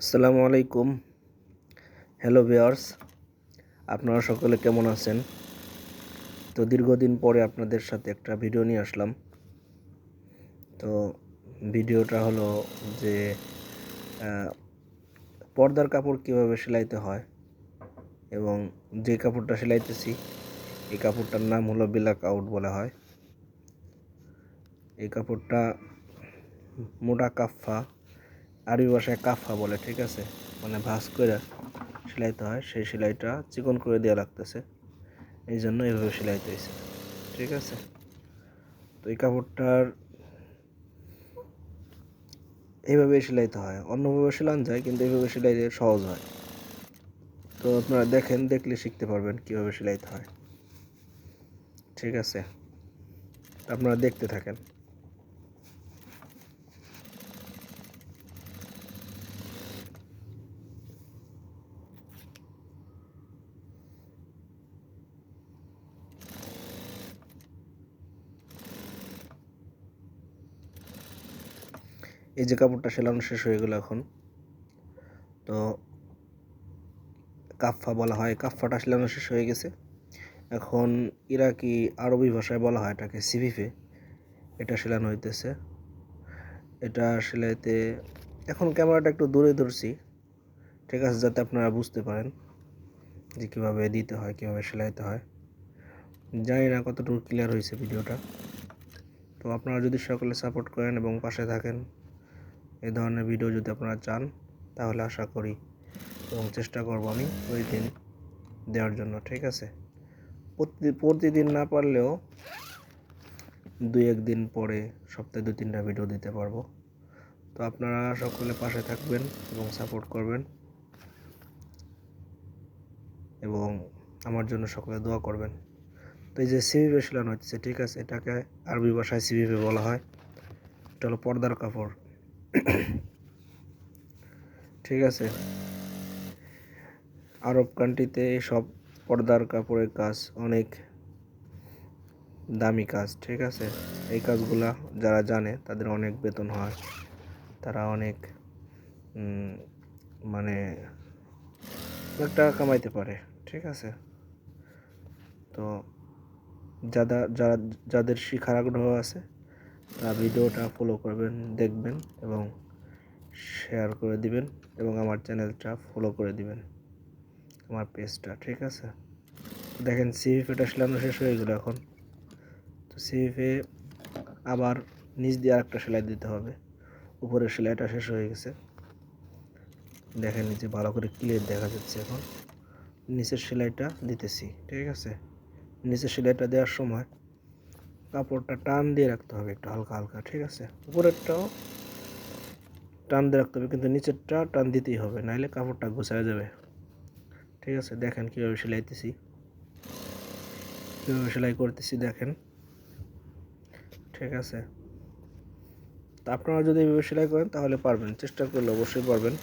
আসসালামু আলাইকুম। Hello viewers আপনারা সকলে কেমন আছেন? তো দীর্ঘদিন পরে আপনাদের সাথে একটা ভিডিও নিয়ে আসলাম। তো ভিডিওটা হলো যে পর্দার কাপড় কীভাবে সেলাইতে হয় এবং যে কাপড়টা সেলাইতেছি, এই কাপড়টার নাম হলো বিলাক আউট বলা হয়। এই কাপড়টা মোটা কাফা আরবি ভাষায় কাফা বলে, ঠিক আছে? মানে ভাঁজ করে সেলাইতে হয়, সেই সেলাইটা চিকন করে দেওয়া লাগতেছে। এই জন্য এইভাবে সেলাইতে হয়েছে ঠিক আছে? তো এই কাপড়টার এইভাবে সেলাইতে হয়। অন্যভাবে সেলান যায়, কিন্তু এইভাবে সেলাইতে সহজ হয়। তো আপনারা দেখেন, দেখলে শিখতে পারবেন কীভাবে সেলাইতে হয়। ঠিক আছে? আপনারা দেখতে থাকেন। এই যে কাপড়টা সেলানো শেষ হয়ে গেল এখন। তো কাফা বলা হয় কাফাটা সেলানো শেষ হয়ে গেছে। এখন ইরাকি আরবি ভাষায় বলা হয় এটাকে সিভিফে। এটা সেলানো হইতেছে। এটা সেলাইতে এখন ক্যামেরাটা একটু দূরে ধরছি। ঠিক আছে, যাতে আপনারা বুঝতে পারেন যে কীভাবে দিতে হয়, কীভাবে সেলাইতে হয়। জানি না কতটুকু ক্লিয়ার হয়েছে ভিডিওটা। তো আপনারা যদি সকলে সাপোর্ট করেন এবং পাশে থাকেন এই ধরনের ভিডিও যদি আপনারা চান, তাহলে আশা করি এবং চেষ্টা করব আমি ওই দিন দেওয়ার জন্য, ঠিক আছে? প্রতি- প্রতিদিন না পারলেও দুই একদিন পরে সপ্তাহে দু তিনটা ভিডিও দিতে পারব। তো আপনারা সকলে পাশে থাকবেন এবং সাপোর্ট করবেন। এবং আমার জন্য সকলে দোয়া করবেন। তো এই যে সিভিভে সেলানো হচ্ছে, ঠিক আছে? এটাকে আরবি ভাষায় সিভিভে বলা হয়। এটা হলো পর্দার কাপড়। ঠিক আছে। আরব কান্ট্রিতে সব পর্দার কাপড়ের কাজ অনেক দামি কাজ, ঠিক আছে? এই কাজগুলা যারা জানে তাদের অনেক বেতন হয়। তারা অনেক মানে অনেক টাকা কামাইতে পারে, ঠিক আছে? তো যারা যারা, যাদের শিখার আগ্রহ আছে ভিডিওটা ফলো করবেন, দেখবেন এবং শেয়ার করে দিবেন এবং আমার চ্যানেলটা ফলো করে দিবেন, আমার পেজটা ঠিক আছে? দেখেন সিভিফেটা সেলানো শেষ হয়ে গেলো এখন। তো সিভিফে আবার নিচ দিয়ে আরেকটা সেলাই দিতে হবে। উপরের সেলাইটা শেষ হয়ে গেছে। দেখেন নিচে ভালো করে ক্লিয়ার দেখা যাচ্ছে এখন। নিচের সেলাইটা দিতেছি, ঠিক আছে? নিচের সেলাইটা দেওয়ার সময় কাপড়টা টান দিয়ে রাখতে হবে একটু হালকা হালকা, ঠিক আছে? উপরেরটাও টান দিয়ে রাখতে হবে, কিন্তু নিচেরটা টান দিতেই হবে নাহলে কাপড়টা গুছায় যাবে। ঠিক আছে? দেখেন কীভাবে সেলাইতেছি। কীভাবে সেলাই করতেছি দেখেন। ঠিক আছে? তো আপনারা যদি এইভাবে সেলাই করেন তাহলে পারবেন, চেষ্টা করলে অবশ্যই পারবেন।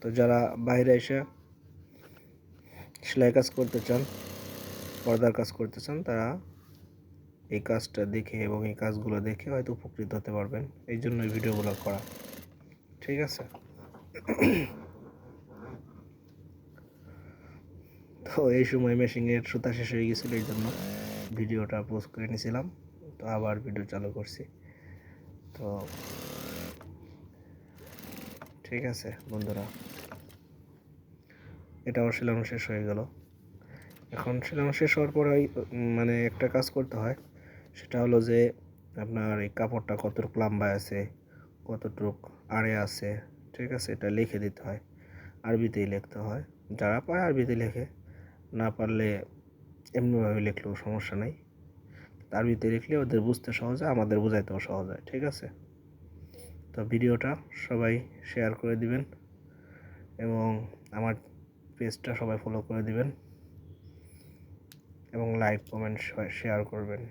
তো যারা বাইরে এসে সেলাই কাজ করতে চান, পর্দার কাজ করতে চান, তারা এই কাজটা দেখে এবং এই কাজগুলো দেখে হয়তো উপকৃত হতে পারবেন। এই জন্য এই ভিডিওগুলো করা। ঠিক আছে? তো এই সময় মেশিনের সুতা শেষ হয়ে গেছিল, এই জন্য ভিডিওটা পোস্ট করে নিয়েছিলাম তো আবার ভিডিও চালু করছি। তো ঠিক আছে, বন্ধুরা। এটাও সেলানো শেষ হয়ে গেল। এখন সেলানো শেষ হওয়ার পরে মানে একটা কাজ করতে হয়। সেটা হলো যে আপনার এই কাপড়টা কতটুকু লম্বায় আছে, কতটুক আড়ে আছে, ঠিক আছে? এটা লিখে দিতে হয়। আরবিতেই লিখতে হয়। যারা পায় আরবিতে লেখে। না পারলে এমনিভাবে লিখলেও সমস্যা নেই। আরবিতে লিখলে ওদের বুঝতে সহজ হয়, আমাদের বোঝাইতেও সহজ হয়, ঠিক আছে? তো ভিডিওটা সবাই শেয়ার করে দিবেন এবং আমার পেজটা সবাই ফলো করে দিবেন এবং লাইক কমেন্ট শেয়ার করবেন।